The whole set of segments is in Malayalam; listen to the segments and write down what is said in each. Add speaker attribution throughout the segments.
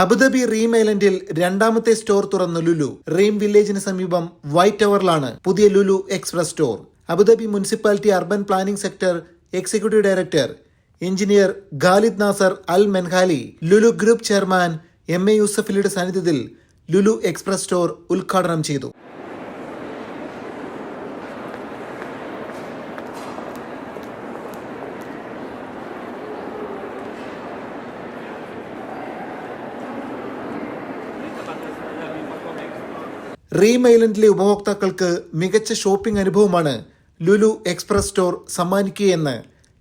Speaker 1: അബുദാബി റീം ഐലൻഡിൽ രണ്ടാമത്തെ സ്റ്റോർ തുറന്ന ലുലു. റീം വില്ലേജിന് സമീപം വൈറ്റ് ടവറിലാണ് പുതിയ Lulu express store. Abu Dhabi municipality urban planning sector executive director engineer Khalid Nasser Al Menhali Lulu group chairman M A യൂസഫലിയുടെ സാന്നിധ്യത്തിൽ ലുലു എക്സ്പ്രസ് സ്റ്റോർ ഉദ്ഘാടനം ചെയ്തു. റീം ഐലൻഡിലെ ഉപഭോക്താക്കൾക്ക് മികച്ച ഷോപ്പിംഗ് അനുഭവമാണ് Lulu express store സമ്മാനിക്കുകയെന്ന്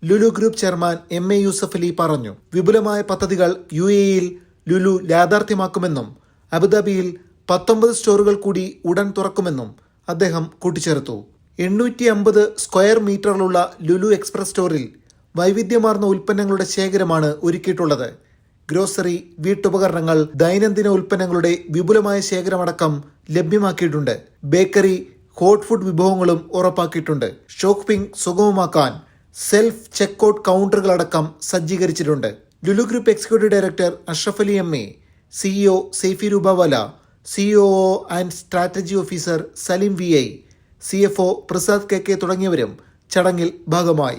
Speaker 1: Lulu group chairman M A Yusuff Ali പറഞ്ഞു. വിപുലമായ പദ്ധതികൾ യു എയിൽ ലുലു യാഥാർത്ഥ്യമാക്കുമെന്നും അബുദാബിയിൽ പത്തൊമ്പത് സ്റ്റോറുകൾ കൂടി ഉടൻ തുറക്കുമെന്നും അദ്ദേഹം കൂട്ടിച്ചേർത്തു. എണ്ണൂറ്റി അമ്പത് സ്ക്വയർ മീറ്ററിലുള്ള ലുലു എക്സ്പ്രസ് സ്റ്റോറിൽ വൈവിധ്യമാർന്ന ഉൽപ്പന്നങ്ങളുടെ ശേഖരമാണ് ഒരുക്കിയിട്ടുള്ളത്. ഗ്രോസറി വീട്ടുപകരണങ്ങൾ ദൈനംദിന ഉൽപ്പന്നങ്ങളുടെ വിപുലമായ ശേഖരമടക്കം ലഭ്യമാക്കിയിട്ടുണ്ട്. ബേക്കറി ഹോട്ട് ഫുഡ് വിഭവങ്ങളും ഉറപ്പാക്കിയിട്ടുണ്ട്. ഷോപ്പിംഗ് സുഗമമാക്കാൻ സെൽഫ് ചെക്കൗട്ട് കൗണ്ടറുകളടക്കം സജ്ജീകരിച്ചിട്ടുണ്ട്. Lulu group executive director Ashraf Ali M A CEO Saifee Rupawala CEO and strategy officer Saleem V I C F O Prasad K K തുടങ്ങിയവരും ചടങ്ങിൽ ഭാഗമായി.